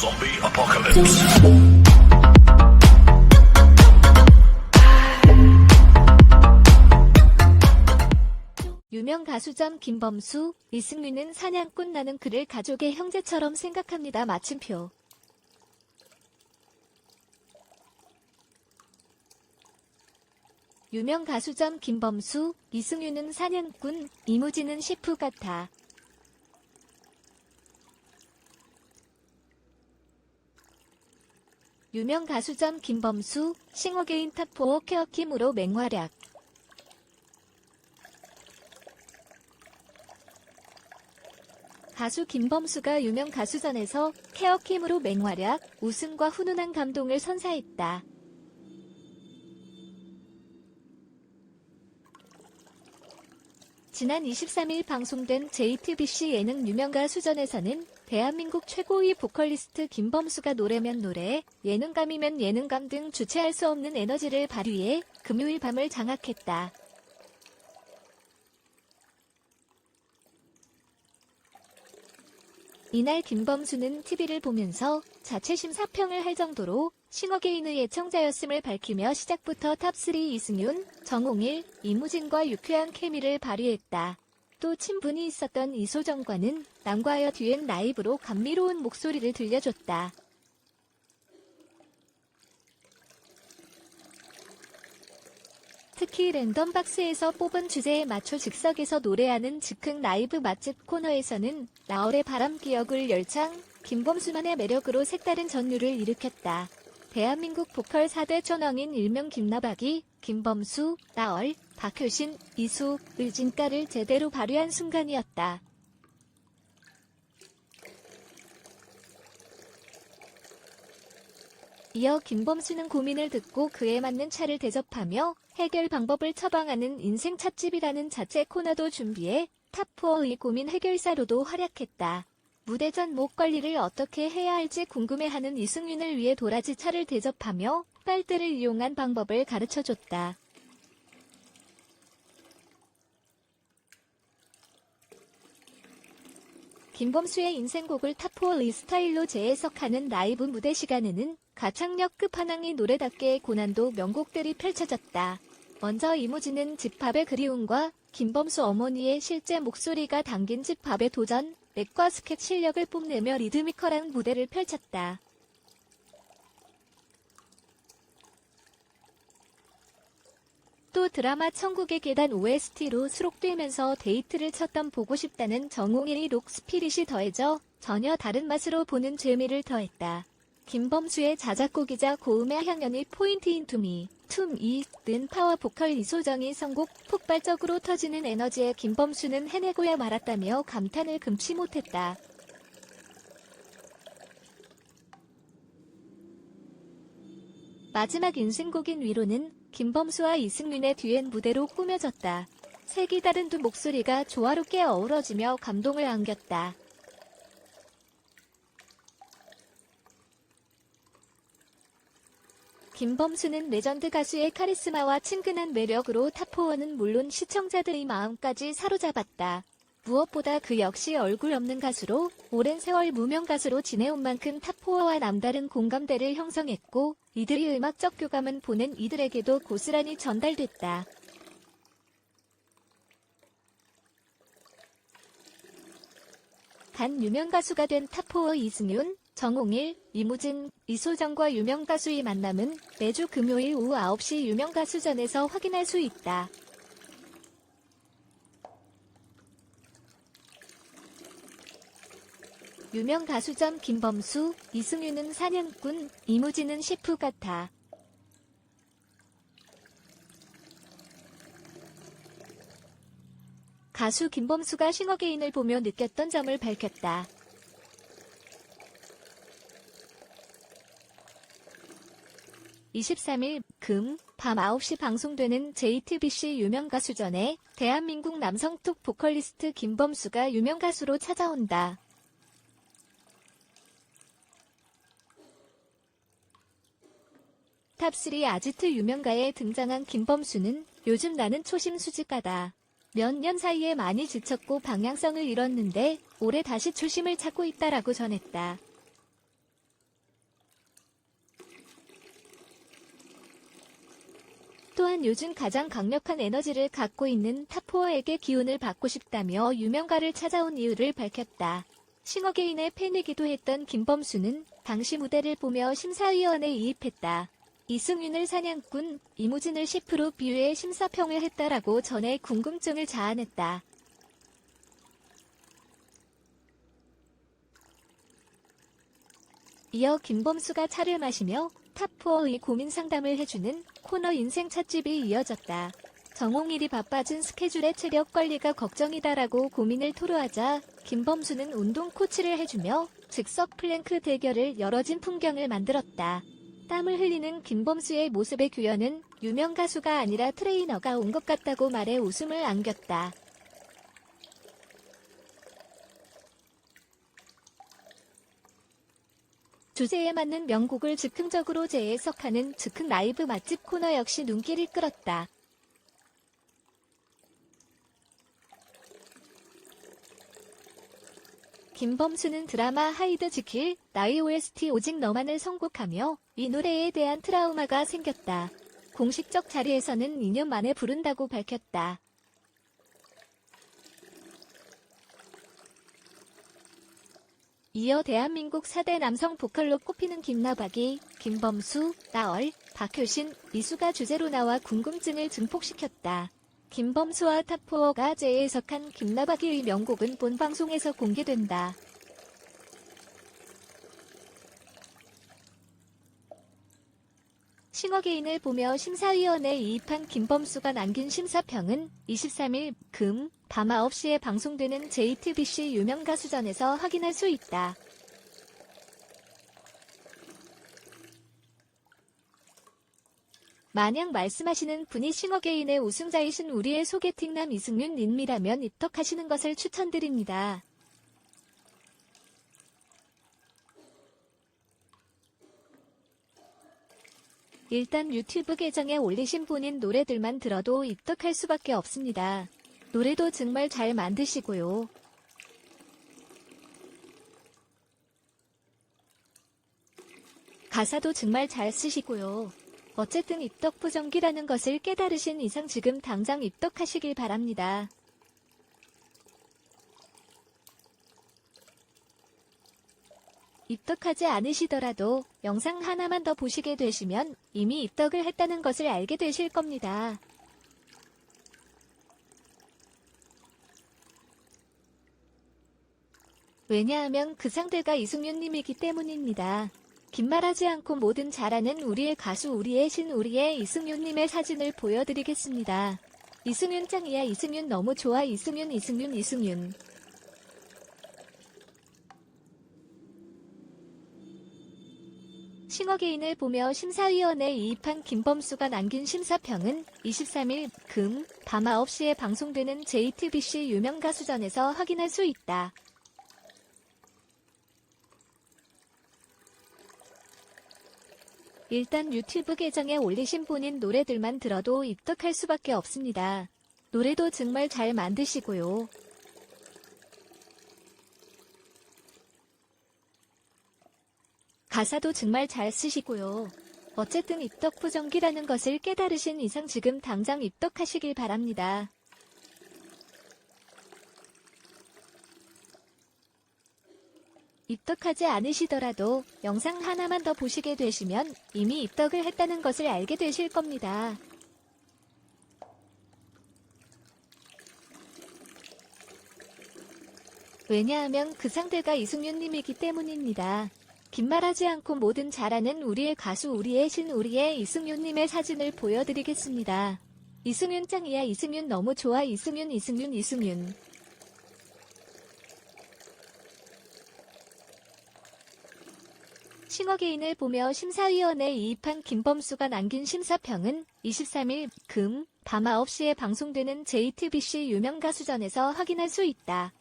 Zombie apocalypse. 유명 가수점 김범수, 이승윤은 사냥꾼 나는 그를 가족의 형제처럼 생각합니다. 마침표. 유명 가수점 김범수, 이승윤은 사냥꾼, 이무진은 셰프 같아. 유명 가수점 김범수, 싱어게인 탑4 케어킴으로 맹활약. 가수 김범수가 유명 가수전에서 케어킴으로 맹활약, 우승과 훈훈한 감동을 선사했다. 지난 23일 방송된 JTBC 예능 유명가 수전에서는 대한민국 최고의 보컬리스트 김범수가 노래면 노래, 예능감이면 예능감 등 주체할 수 없는 에너지를 발휘해 금요일 밤을 장악했다. 이날 김범수는 TV를 보면서 자체 심 사평을 할 정도로 싱어게인의 애청자였음을 밝히며 시작부터 탑3 이승윤, 정홍일, 이무진과 유쾌한 케미를 발휘했다. 또 친분이 있었던 이소정과는 남과여 뒤엔 라이브로 감미로운 목소리를 들려줬다. 특히 랜덤박스에서 뽑은 주제에 맞춰 즉석에서 노래하는 즉흥 라이브 맛집 코너에서는 나얼의 바람 기억을 열창, 김범수만의 매력으로 색다른 전율을 일으켰다. 대한민국 보컬 4대 천왕인 일명 김나박이, 김범수, 나얼, 박효신, 이수, 을 진가를 제대로 발휘한 순간이었다. 이어 김범수는 고민을 듣고 그에 맞는 차를 대접하며 해결 방법을 처방하는 인생 찻집이라는 자체 코너도 준비해 탑4의 고민 해결사로도 활약했다. 무대 전 목 관리를 어떻게 해야 할지 궁금해하는 이승윤을 위해 도라지 차를 대접하며 빨대를 이용한 방법을 가르쳐줬다. 김범수의 인생곡을 탑4 리스타일로 재해석하는 라이브 무대 시간에는 가창력 끝판왕의 노래답게 고난도 명곡들이 펼쳐졌다. 먼저 이무진은 집합의 그리움과 김범수 어머니의 실제 목소리가 담긴 집합의 도전, 랩과 스케 실력을 뽐내며 리드미컬한 무대를 펼쳤다. 또 드라마 천국의 계단 OST로 수록되면서 데이트를 쳤던 보고 싶다는 정홍일의 록 스피릿이 더해져 전혀 다른 맛으로 보는 재미를 더했다. 김범수의 자작곡이자 고음의 향연이 포인트인 투미, 툼이는 파워 보컬 이소정이 선곡 폭발적으로 터지는 에너지에 김범수는 해내고야 말았다며 감탄을 금치 못했다. 마지막 인생곡인 위로는 김범수와 이승윤의 듀엣 무대로 꾸며졌다. 색이 다른 두 목소리가 조화롭게 어우러지며 감동을 안겼다. 김범수는 레전드 가수의 카리스마와 친근한 매력으로 탑4는 물론 시청자들의 마음까지 사로잡았다. 무엇보다 그 역시 얼굴 없는 가수로 오랜 세월 무명 가수로 지내온 만큼 탑4와 남다른 공감대를 형성했고 이들의 음악적 교감은 보는 이들에게도 고스란히 전달됐다. 단 유명 가수가 된 탑4 이승윤, 정홍일, 이무진, 이소정과 유명 가수의 만남은 매주 금요일 오후 9시 유명 가수전에서 확인할 수 있다. 유명 가수점 김범수, 이승윤은 사냥꾼, 이무진은 셰프 같아. 가수 김범수가 싱어게인을 보며 느꼈던 점을 밝혔다. (23일) 금, 밤 9시 방송되는 JTBC 유명가수전에 대한민국 남성톡 보컬리스트 김범수가 유명가수로 찾아온다. 탑3 아지트 유명가에 등장한 김범수는 요즘 나는 초심 수집가다. 몇 년 사이에 많이 지쳤고 방향성을 잃었는데 올해 다시 초심을 찾고 있다라고 전했다. 또한 요즘 가장 강력한 에너지를 갖고 있는 타포어에게 기운을 받고 싶다며 유명가를 찾아온 이유를 밝혔다. 싱어게인의 팬이기도 했던 김범수는 당시 무대를 보며 심사위원에 이입했다. 이승윤을 사냥꾼, 이무진을 셰프로 비유해 심사평을 했다라고 전에 궁금증을 자아냈다. 이어 김범수가 차를 마시며 탑4의 고민 상담을 해주는 코너 인생 찻집이 이어졌다. 정홍일이 바빠진 스케줄에 체력 관리가 걱정이다라고 고민을 토로하자 김범수는 운동 코치를 해주며 즉석 플랭크 대결을 열어진 풍경을 만들었다. 땀을 흘리는 김범수의 모습에 규현은 유명 가수가 아니라 트레이너가 온 것 같다고 말해 웃음을 안겼다. 주제에 맞는 명곡을 즉흥적으로 재해석하는 즉흥 라이브 맛집 코너 역시 눈길을 끌었다. 김범수는 드라마 하이드 지킬 나의 OST 오직 너만을 선곡하며 이 노래에 대한 트라우마가 생겼다. 공식적 자리에서는 2년 만에 부른다고 밝혔다. 이어 대한민국 4대 남성 보컬로 꼽히는 김나박이, 김범수, 나얼, 박효신, 이수가 주제로 나와 궁금증을 증폭시켰다. 김범수와 탑포어가 재해석한 김나박이의 명곡은 본 방송에서 공개된다. 싱어게인을 보며 심사위원에 이입한 김범수가 남긴 심사평은 23일 금, 밤 9시에 방송되는 JTBC 유명가수전에서 확인할 수 있다. 만약 말씀하시는 분이 싱어게인의 우승자이신 우리의 소개팅남 이승윤 님이라면 입덕하시는 것을 추천드립니다. 일단 유튜브 계정에 올리신 분인 노래들만 들어도 입덕할 수밖에 없습니다. 노래도 정말 잘 만드시고요. 가사도 정말 잘 쓰시고요. 어쨌든 입덕 부정기라는 것을 깨달으신 이상 지금 당장 입덕하시길 바랍니다. 입덕하지 않으시더라도 영상 하나만 더 보시게 되시면 이미 입덕을 했다는 것을 알게 되실 겁니다. 왜냐하면 그 상대가 이승윤님이기 때문입니다. 긴말하지 않고 뭐든 잘하는 우리의 가수 우리의 신 우리의 이승윤님의 사진을 보여드리겠습니다. 이승윤 짱이야 이승윤 너무 좋아 이승윤 이승윤 이승윤 싱어게인을 보며 심사위원에 이입한 김범수가 남긴 심사평은 23일 금, 밤 9시에 방송되는 JTBC 유명가수전에서 확인할 수 있다. 일단 유튜브 계정에 올리신 분인 노래들만 들어도 입덕할 수밖에 없습니다. 노래도 정말 잘 만드시고요. 가사도 정말 잘 쓰시고요. 어쨌든 입덕 부정기라는 것을 깨달으신 이상 지금 당장 입덕하시길 바랍니다. 입덕하지 않으시더라도 영상 하나만 더 보시게 되시면 이미 입덕을 했다는 것을 알게 되실 겁니다. 왜냐하면 그 상대가 이승윤님이기 때문입니다. 긴말하지 않고 뭐든 잘하는 우리의 가수 우리의 신 우리의 이승윤님의 사진을 보여드리겠습니다. 이승윤 짱이야 이승윤 너무 좋아 이승윤 이승윤 이승윤 싱어게인을 보며 심사위원에 이입한 김범수가 남긴 심사평은 23일 금, 밤 9시에 방송되는 JTBC 유명가수전에서 확인할 수 있다.